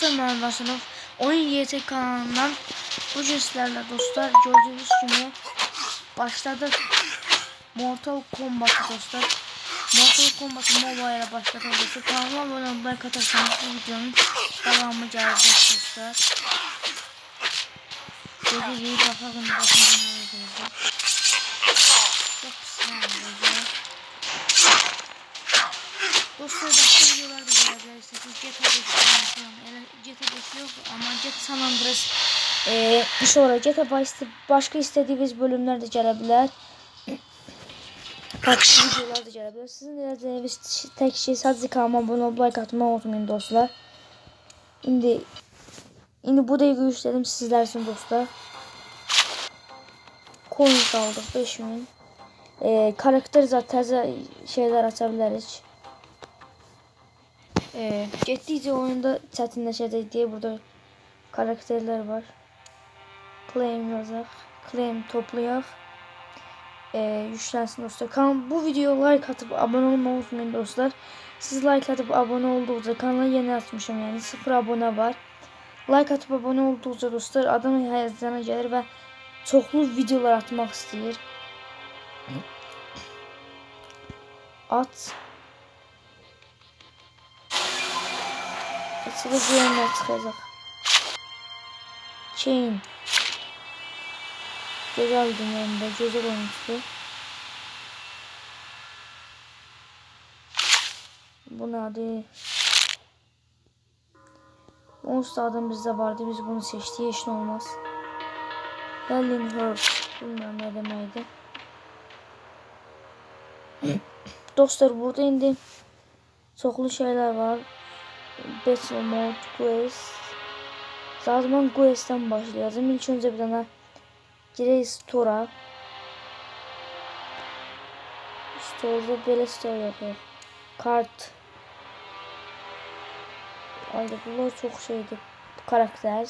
dostlar Muhammed Basanov Oyun YT kanalından bugün sizlerle dostlar gördüğünüz gibi başladık. Mortal Kombat dostlar. Mortal Kombat Mobile'a başladık dostlar. Kanalıma abone olmayı katarsanız bu videonun devamı gelecek dostlar. Dedi iyi bakalım bakın ne olacak Çok güzel olacak Dostlar başka videolar da gelebilirsiniz. GTA 5 falan. Yani GTA 5 yok ama GTA San Andreas e, bir sonra GTA Vice'de başka istediğiniz bölümler de gelebilir. Başka videolar da gelebilir. Sizin dilediğiniz tek şey sadece kanalıma abone olup like atmayı unutmayın dostlar. Şimdi Şimdi bu da görüşlerim sizler için dostlar. Coin aldık 5000. Ee, karakter zaten şeyler açabiliriz. Ee, getdikcə oyunda çətinləşəcək deyə burada karakterlər var. Claim yazaq. Claim toplayaq. Ee, yüklənsin dostlar. Kanal bu videoya like atıp abone olmayı unutmayın dostlar. Siz like atıp abone olduğunuzda kanala yeni açmışım yani sıfır abone var. Like atıp abone olduğunuzda dostlar adam həyəcanına gəlir və çoxlu videolar atmaq istəyir. At. İçeri güvenler çıkacak. Chain. Güzel dünyamda güzel olmuştu. Bu ne adı? Monster adım bizde vardı. Biz bunu seçtik. Hiç ne olmaz. Helen Herbs. Bilmiyorum ne demeydi. Dostlar burada indi çoxlu şeyler var. Battle Mode, Quest. Zaten Quest'ten başlayacağım. İlk önce bir tane girey Store'a. Store'da böyle store yapıyor. Kart. Ayda bunlar çok şeydi. Karakter.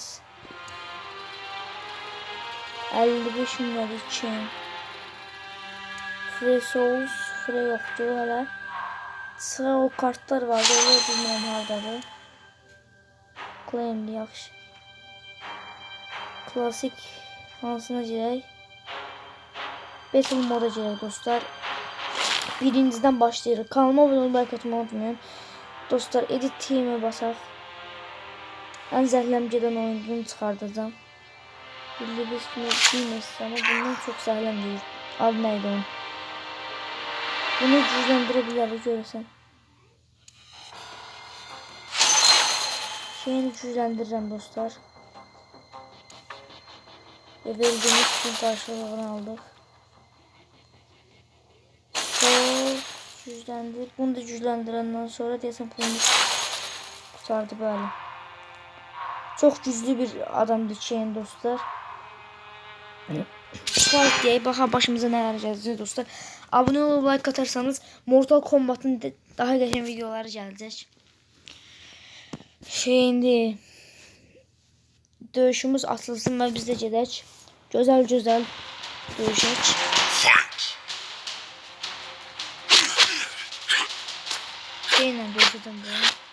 55 milyar için. Free Souls, Free yoktu hala. Sıra o kartlar vardı. Onu bilmirəm hardadır. Claim yaxşı. Klasik hansına girək? Battle moda girək dostlar. Birinciden başlayırıq. Kanalıma abone olmayı katmayı unutmayın. Dostlar edit team'e basaq. Ən zəhləmgedən oyuncunu çıxardacağım. Bildiğiniz kimi bilməsin ama bundan çok zəhləm deyil. Adı neydi onun? Bunu gücləndirə görürsən. Şeyini gücləndirirəm dostlar. Ve verdiğimiz için karşılığını aldık. Sol gücləndir. Bunu da gücləndirəndən sonra deyəsən pulumuz kurtardı böyle. Çok güçlü bir adamdı Shane dostlar. Fight diye bakalım başımıza neler geleceğiz dostlar. Abone olup like atarsanız Mortal Kombat'ın daha geçen videoları gelecek. Şimdi dövüşümüz atılsın ve biz de gedək. Gözəl gözəl dövüşək. Şeylə dövüşəcəm bunu.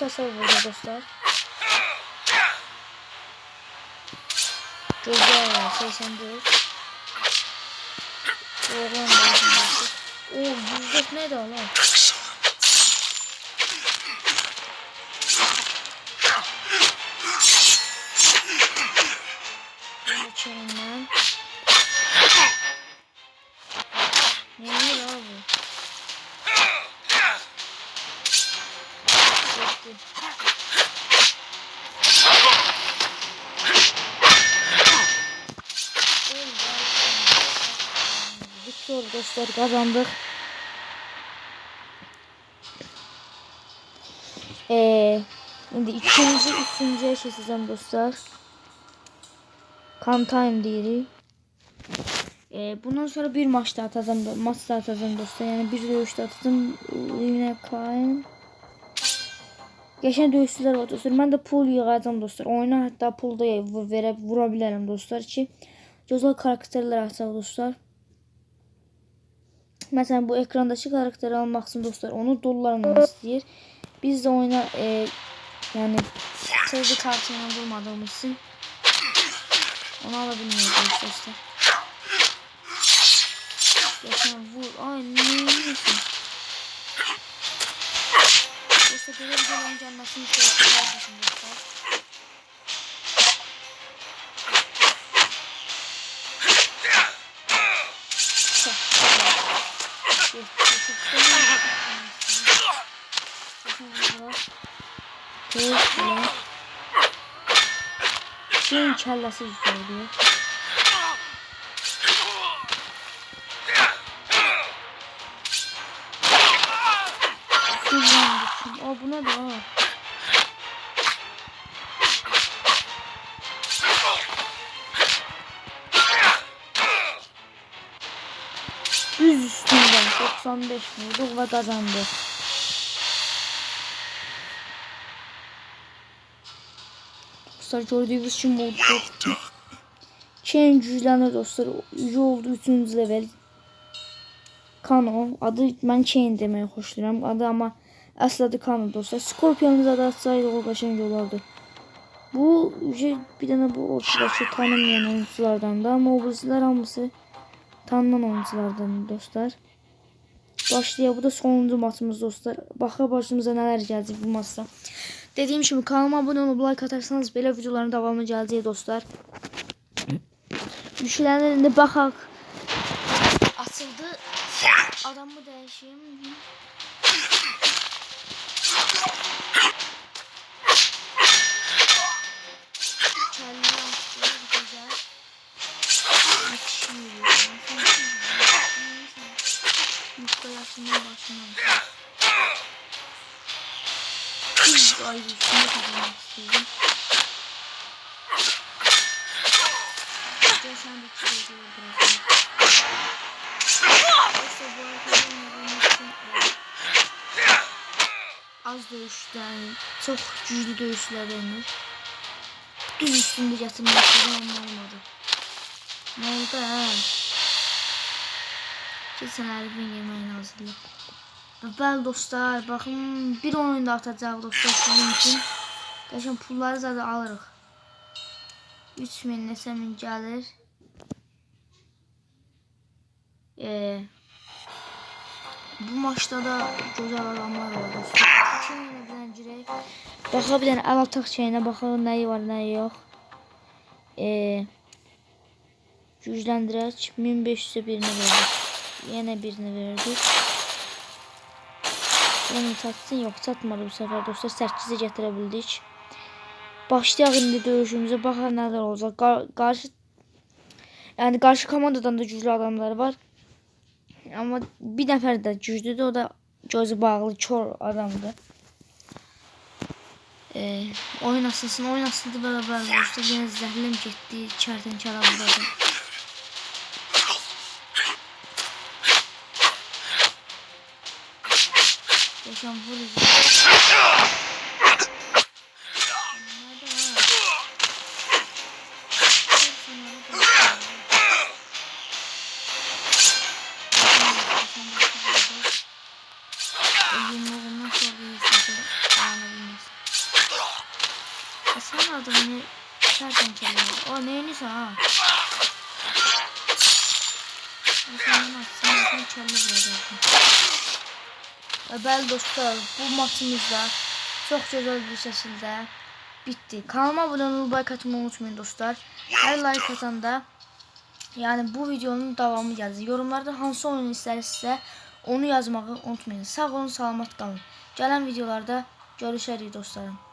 Hasar vurdu dostlar. Güzel 84. Oğlan da Oo 104 neydi o lan? Geçelim Bitiyor dostlar kazandık. Ee, şimdi ikinci, üçüncüye seçeceğim dostlar. Kan time diyelim. E, bundan sonra bir maç da atacağım, maç da atacağım dostlar. Yani bir dövüş de atacağım. Yine Kain. Geçen dövüşçüler var dostlar. Ben de pul yığacağım dostlar. Oyuna hatta pul da verə, vura bilərəm dostlar ki. Gözəl karakterlər açaq dostlar. Məsələn bu ekrandakı karakteri almaq üçün dostlar onu dollarla istəyir. Biz də oyuna e, yəni kredi kartı ilə vurmadığımız üçün onu ala dostlar. Geçen vur. Ay ne yiyorsun? Dostlar böyle bir oyun gelmesini istiyorsanız dostlar. Şeyin kellesi oluyor. Kullanmışım. O buna da o. Düz üstünden 95 vurduk ve kazandık. Dostlar gördüğünüz için oldu. Chain cüzdanı dostlar. Yüce oldu 3. level. Kano. Adı ben Chain demeye hoşlanıyorum. Adı ama asıl adı Kano dostlar. Scorpion'uza da atsaydı o kaçıncı olardı. Bu şey, bir tane bu ortadaki tanınmayan oyunculardan da ama o bizler hamısı tanınan oyunculardan dostlar. Başlayaq. Bu da sonuncu maçımız dostlar. Baxa başımıza nələr gələcək bu maçda. Dediyim kimi kanalıma abunə olub like atarsanız belə videoların davamı gələcək dostlar. Güçlərin indi baxaq. Açıldı. Adamı dəyişim. Yaşından başından. Biz ayrı üstünde kazanmak istiyorum. Geçendeki videoyu bırakayım. Neyse bu arada oynadığım için az dövüşler, çok güçlü dövüşler denir. Düz üstünde yatırmak olmadı. Ne oldu ha? Kesin Elif'in yemeğini hazırla. Bəli dostlar, baxın bir oyunda atacaq dostlar sizin için. Qəşən pulları zaten alırıq. 3000 neçə min. Ee, bu maçta da gözəl adamlar var dostlar. Şeyinə bilən girək. Baxa bir dənə əl ataq nəyi var, nəyi yox. Ee, gücləndirək 1500-ə birini verdik. Yenə birini verdik. Yəni çatsın, yox çatmadı bu səfər dostlar. 8-ə gətirə bildik. Başlayaq indi döyüşümüzə. Baxaq nələr olacaq. Qar qarşı yəni qarşı komandadan da güclü adamlar var. Amma bir nəfər də güclüdür. O da gözü bağlı, kör adamdır. Ee, oyun asılsın, oyun asıldı beraber dostlar. Yenə zəhlim getdi. Kərtənkələ buradadır. Yaşam vurucu. E sen adını çarpın kelime. O sen ha? Senin aslında sen kelle bırakacaksın. Bəli dostlar, bu maçımızda çox gözəl bir şəkildə bitdi. Kanalıma abunə olub like atmayı unutmayın dostlar. Hər like atanda yəni bu videonun davamı gələcək. Yorumlarda hansı oyunu istərsinizsə onu yazmağı unutmayın. Sağ olun, salamat qalın. Gələn videolarda görüşərik dostlarım.